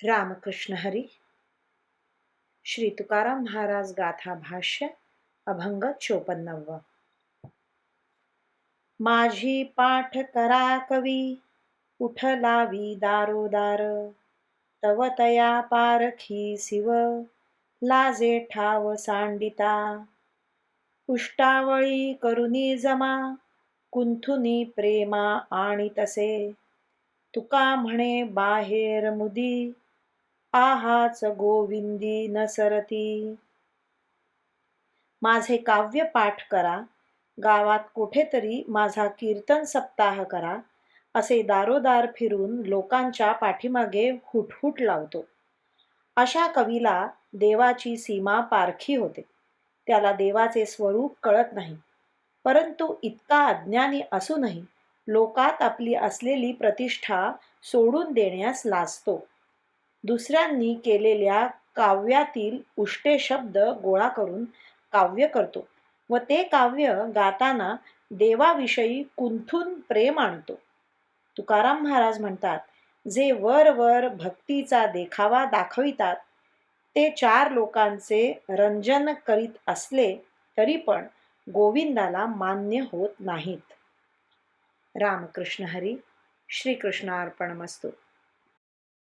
रामकृष्ण हरी। श्री तुकाराम महाराज गाथा भाष्य अभंग चोपन्नव माझी पाठ करा कवी उठलावी दारोदार। तव तया पारखी शिव लाजे ठाव सांडिता। उष्टावळी करुनी जमा कुंथुनी प्रेमा आणि तसे। तुका म्हणे बाहेर मुदी आहाच गोविंदी न सरती. माझे काव्य पाठ करा गावात कुठेतरी माझा कीर्तन सप्ताह करा असे दारोदार फिरून लोकांच्या पाठीमागे हुटहुट लावतो. अशा कवीला देवाची सीमा पारखी होते. त्याला देवाचे स्वरूप कळत नाही. परंतु इतका अज्ञानी असूनही लोकात आपली असलेली प्रतिष्ठा सोडून देण्यास लाजतो. दुसऱ्यांनी केलेल्या काव्यातील उष्टे शब्द गोळा करून काव्य करतो. व ते काव्य गाताना देवाविषयी कुंथून प्रेम आणतो. तुकाराम महाराज म्हणतात जे वर वर भक्तीचा देखावा दाखवितात ते चार लोकांचे रंजन करीत असले तरी पण गोविंदाला मान्य होत नाहीत. रामकृष्ण हरी श्रीकृष्णार्पणमस्तू